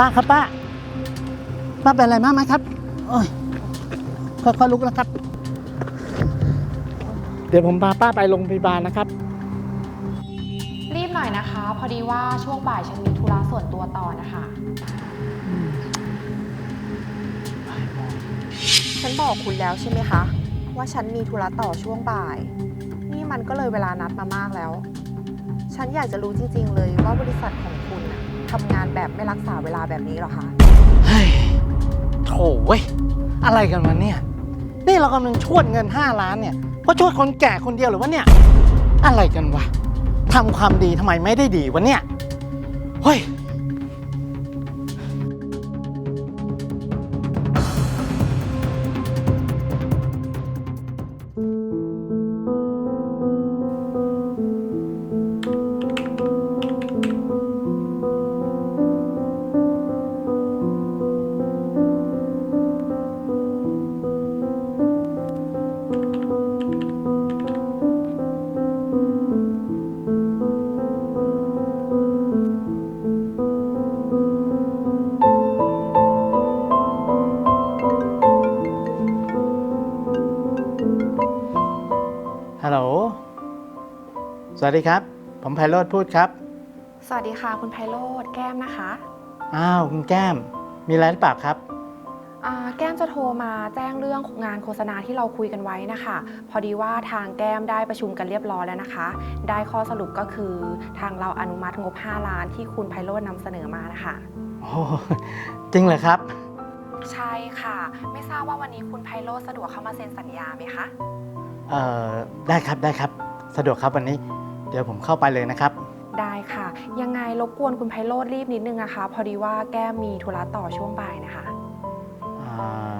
ป้าครับป้า ป้าเป็นอะไรมากไหมครับโอ้ยค่อยๆลุกนะครับ เดี๋ยวผมพาป้าไปโรงพยาบาลนะครับ รีบหน่อยนะคะ พอดีว่าช่วงบ่ายฉันมีธุระส่วนตัวต่อนะคะ ฉันบอกคุณแล้วใช่ไหมคะ ว่าฉันมีธุระต่อช่วงบ่าย นี่มันก็เลยเวลานัดมามากแล้ว ฉันอยากจะรู้จริง ๆ เลยว่าบริษัทของคุณน่ะ ทำงานแบบไม่รักษาเวลาแบบนี้หรอคะเฮ้ยโถเว้ย อะไรกันวะเนี่ย นี่เรากำลังชวดเงิน 5 ล้านเนี่ย เพราะชวดคนแก่คนเดียวหรือวะเนี่ย อะไรกันวะทำความดีทำไมไม่ได้ดีวะเนี่ย เฮ้ย สวัสดีครับ ผมไพโรธพูดครับ สวัสดีค่ะคุณไพโรธแก้มนะคะ อ้าวคุณแก้ม มีอะไรหรือเปล่าครับ อ่าแก้มจะโทรมาแจ้งเรื่องงานโฆษณาที่เราคุยกันไว้นะคะ พอดีว่าทางแก้มได้ประชุมกันเรียบร้อยแล้วนะคะ ได้ข้อสรุปก็คือทางเราอนุมัติงบ 5 ล้านที่คุณไพโรจน์นำเสนอมานะคะ โอ้จริงเหรอครับ ใช่ค่ะ ไม่ทราบว่าวันนี้คุณไพโรจน์สะดวกเข้ามาเซ็นสัญญาไหมคะ เอ่อ ได้ครับได้ครับ สะดวกครับวันนี้ เดี๋ยวผมเข้าไปเลยนะครับ ได้ค่ะ ยังไงรบกวนคุณไพโรจน์รีบนิดนึงนะคะ พอดีว่าแก้มมีธุระต่อช่วงบ่ายนะคะ อ่า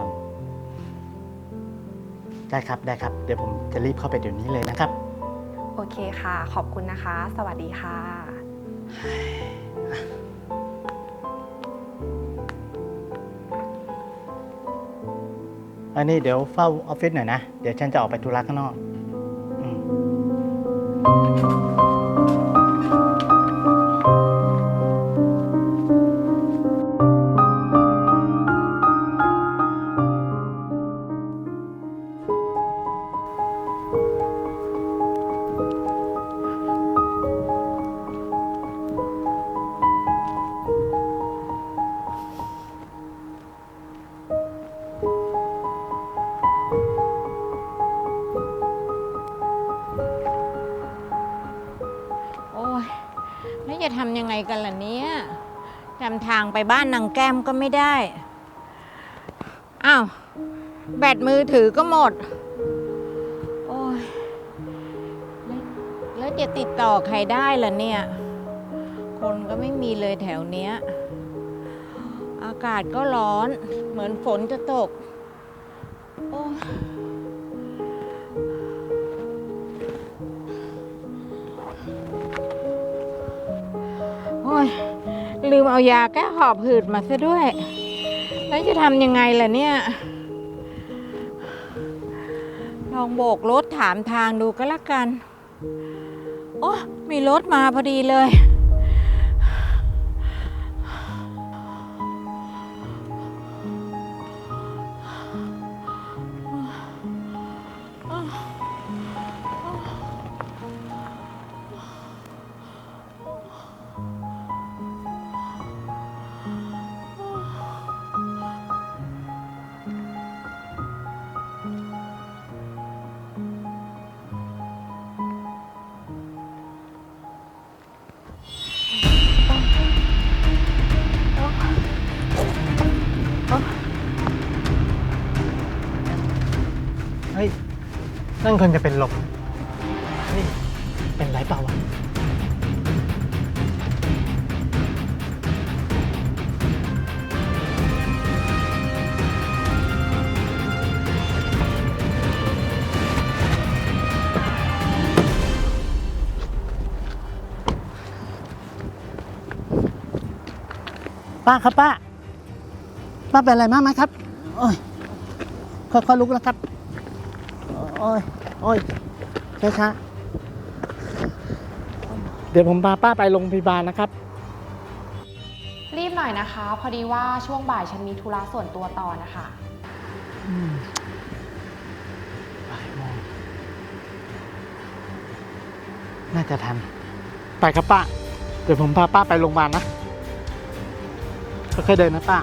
ได้ครับได้ครับ เดี๋ยวผมจะรีบเข้าไปเดี๋ยวนี้เลยนะครับ โอเคค่ะ ขอบคุณนะคะ สวัสดีค่ะ อันนี้เดี๋ยวเฝ้าออฟฟิศหน่อยนะ เดี๋ยวฉันจะออกไปธุระข้างนอกอืม ทำยังไงกันล่ะเนี่ยจำทางไปบ้านนางแก้มก็ไม่ได้ อ้าว แบตมือถือก็หมด โอ้ยแล้วแล้วจะติดต่อใครได้ล่ะเนี่ย คนก็ไม่มีเลยแถวเนี้ย อากาศก็ร้อน เหมือนฝนจะตก โอ้ย ลืมเอายาแก้หอบหืดมาซะด้วย แล้วจะทำยังไงล่ะเนี่ย ลองโบกรถถามทางดูก็แล้วกัน โอ้มีรถมาพอดีเลย นั่นคนจะเป็นลมเฮ้ยเป็นไรเปล่าวะป้าครับป้า ป้าเป็นอะไรมากไหมครับ โอ้ยค่อยๆลุกนะครับ โอ้ย โอ้ยช้าๆเดี๋ยวผมพาป้าไปโรงพยาบาลนะครับ รีบหน่อยหน่อยนะคะ พอดีว่าช่วงบ่ายฉันมีธุระส่วนตัวต่อนะคะอืมบ่ายโมงน่าจะทัน ไปครับป้า เดี๋ยวผมพาป้าไปโรงพยาบาลนะค่อยๆเดินนะป้า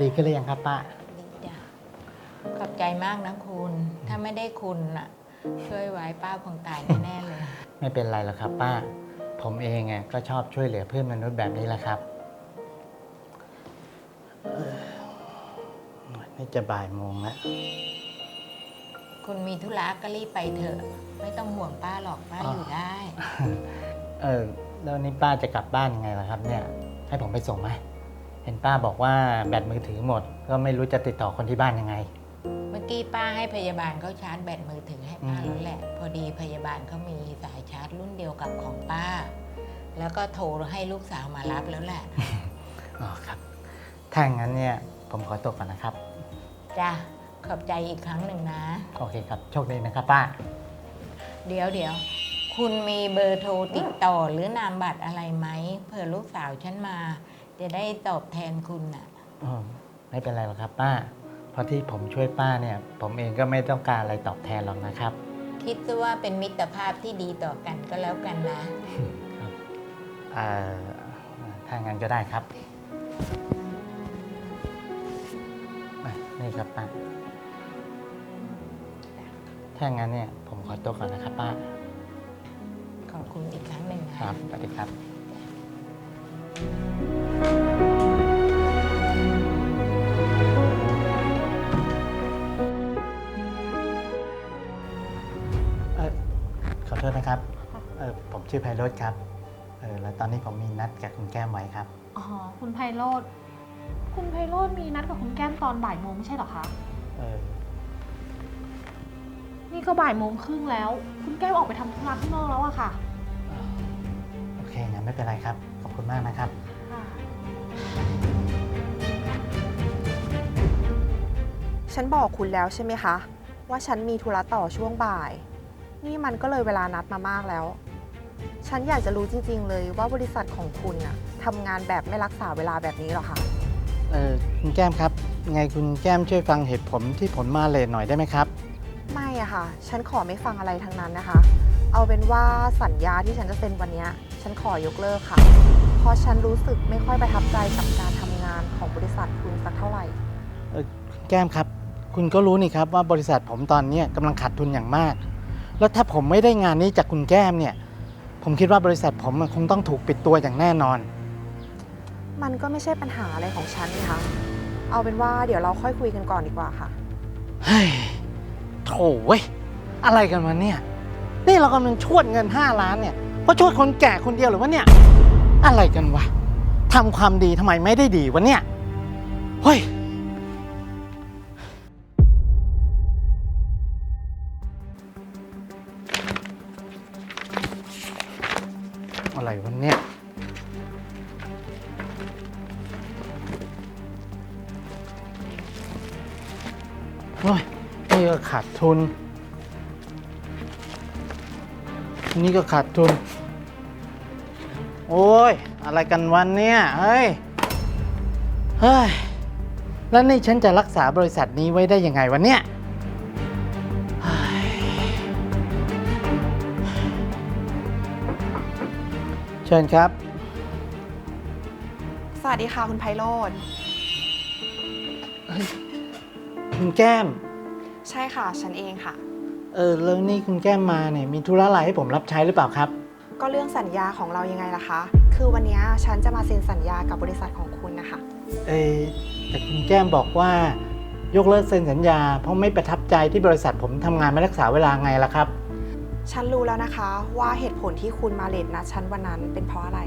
ดีขึ้นหรือยังครับป้าดีจ้ะขอบใจมากนะคุณ ถ้าไม่ได้คุณน่ะช่วยไว้ป้าคงตายแน่ๆเลย ไม่เป็นไรหรอกครับป้า ผมเองอะก็ชอบช่วยเหลือเพื่อนมนุษย์แบบนี้แหละครับเออนี่จะบ่ายโมงแล้ว คุณมีธุระก็รีบไปเถอะ ไม่ต้องห่วงป้าหรอกป้าอ๋อออยู่ได้ เออแล้วนี่ป้าจะกลับบ้านยังไงล่ะครับ เนี่ย ให้ผมไปส่งไหม เห็นป้าบอกว่าแบตมือถือหมด ก็ไม่รู้จะติดต่อคนที่บ้านยังไง เมื่อกี้ป้าให้พยาบาลเขาชาร์จแบตมือถือให้ป้าอืม แล้วแหละ พอดีพยาบาลเขามีสายชาร์จรุ่นเดียวกับของป้า แล้วก็โทรให้ลูกสาวมารับแล้วแหละ อ๋อครับถ้าอย่างนั้นเนี่ยผมขอตัวก่อนนะครับ จ้ะขอบใจอีกครั้งหนึ่งนะ โอเคครับ โชคดีนะครับป้า เดี๋ยวเดี๋ยวคุณมีเบอร์โทรติดต่อหรือนามบัตรอะไรไหมเผื่อลูกสาวฉันมา จะได้ตอบแทนคุณน่ะ อ๋อไม่เป็นไรหรอกครับป้า เพราะที่ผมช่วยป้าเนี่ย ผมเองก็ไม่ต้องการอะไรตอบแทนหรอกนะครับ คิดซะว่าเป็นมิตรภาพที่ดีต่อกันก็แล้วกันนะ ครับเอ่อถ้างั้นก็ได้ครับอะนี่ครับป้า ถ้างั้นเนี่ยผมขอตัวก่อนนะครับป้า ขอบคุณอีกครั้งหนึ่งนะครับ สวัสดีครับ ชื่อไพโรธครับเออแล้วตอนนี้ผมมีนัดกับคุณแก้มไว้ครับ อ๋อ คุณไพโรธคุณไพโรธมีนัดกับคุณแก้มตอนบ่ายโมงไม่ใช่เหรอคะ เออนี่ก็บ่ายโมงครึ่งแล้ว คุณแก้มออกไปทำธุระข้างนอกแล้วอะค่ะ โอเคงั้นไม่เป็นไรครับ ขอบคุณมากนะครับ ฉันบอกคุณแล้วใช่ไหมคะ ว่าฉันมีธุระต่อช่วงบ่าย นี่มันก็เลยเวลานัดมามากแล้ว ฉันอยากจะรู้จริง ๆ เลยว่าบริษัทของคุณน่ะทำงานแบบไม่รักษาเวลาแบบนี้เหรอคะ เออคุณแก้มครับ ไงคุณแก้มช่วยฟังเหตุผลที่ผลมาเลทหน่อยได้ไหมครับ ไม่อะค่ะ ฉันขอไม่ฟังอะไรทั้งนั้นนะคะ เอาเป็นว่าสัญญาที่ฉันจะเซ็นวันเนี้ยฉันขอยกเลิกค่ะ เพราะฉันรู้สึกไม่ค่อยประทับใจกับการทำงานของบริษัทคุณสักเท่าไหร่ แก้มครับ คุณก็รู้นี่ครับว่าบริษัทผมตอนเนี้ยกำลังขาดทุนอย่างมาก แล้วถ้าผมไม่ได้งานนี้จากคุณแก้มเนี่ย ผมคิดว่าบริษัทผมมันคงต้องถูกปิดตัวอย่างแน่นอน มันก็ไม่ใช่ปัญหาอะไรของฉันนี่คะ เอาเป็นว่าเดี๋ยวเราค่อยคุยกันก่อนดีกว่าค่ะ เฮ้ยโถเว้ย อะไรกันวะเนี่ย นี่เรากำลังชวดเงิน 5 ล้านเนี่ยเพราะชวดคนแก่คนเดียวหรือวะเนี่ย อะไรกันวะทำความดีทำไมไม่ได้ดีวะเนี่ย เฮ้ย อะไรวะเนี่ย โอ้ย นี่ก็ขาดทุน นี่ก็ขาดทุน โอ้ย อะไรกันวันเนี้ยเฮ้ย เฮ้ย แล้วนี่ฉันจะรักษาบริษัทนี้ไว้ได้ยังไงวันเนี้ย เชิญครับ สวัสดีค่ะคุณไพโรธคุณแก้ม ใช่ค่ะ ฉันเองค่ะ เออแล้วนี่คุณแก้มมาเนี่ยมีธุระอะไรให้ผมรับใช้หรือเปล่าครับ ก็เรื่องสัญญาของเรายังไงล่ะคะ คือวันเนี้ยฉันจะมาเซ็นสัญญากับบริษัทของคุณนะคะ เอยแต่คุณแก้มบอกว่ายกเลิกเซ็นสัญญา เพราะไม่ประทับใจที่บริษัทผมทำงานไม่รักษาเวลาไงล่ะครับ ฉันรู้แล้วนะคะว่าเหตุผลที่คุณมาเลทนะฉันวันนั้นเป็นเพราะอะไร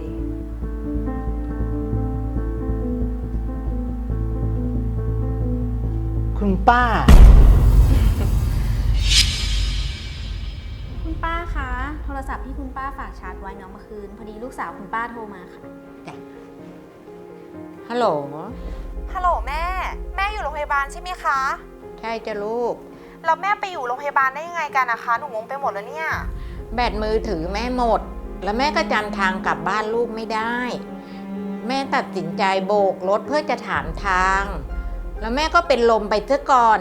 คุณป้า คุณป้าทรศัพท์ที่คุณป้าฝากชาร์จไว้เนาะเมื่อคืน พอดีลูกสาวคุณป้าโทรมาค่ะ ฮัลโหล ฮัลโหลแม่ แม่อยู่โรงพยาบาลใช่ไหมคะ ใช่จ้ะลูก แล้วแม่ไปอยู่โรงพยาบาลได้ยังไงกันนะคะ หนูงงไปหมดแล้วเนี่ย แบตมือถือแม่หมด แล้วแม่ก็จำทางกลับบ้านลูกไม่ได้ แม่ตัดสินใจโบกรถเพื่อจะถามทาง แล้วแม่ก็เป็นลมไปซะก่อน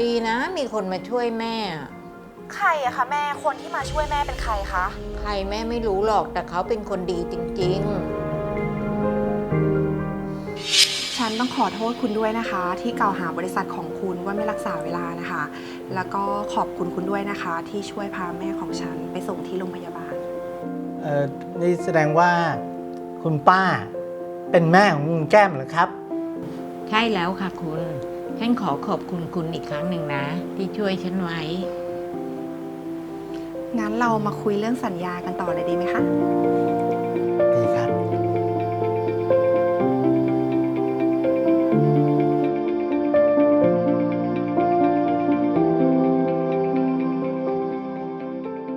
ดีนะมีคนมาช่วยแม่ ใครอะคะแม่ คนที่มาช่วยแม่เป็นใครคะ ใครแม่ไม่รู้หรอกแต่เขาเป็นคนดีจริงฉั ต้องขอโทษคุณด้วยนะคะ ที่กล่าวหาบริษัทของคุณว่าไม่รักษาเวลานะคะ แล้วก็ขอบคุณคุณด้วยนะคะ ที่ช่วยพาแม่ของฉันไปส่งที่โรงพยาบาล เออนี่แสดงว่าคุณป้าเป็นแม่ของคุณแก้มเหรอครับๆใช่แล้วค่ะคุณฉันขอขอบคุณคุณอีกครั้งหนึ่งนะ ที่ช่วยฉันไว้ งั้นเรามาคุยเรื่องสัญญากันต่อเลยดีไหมคะ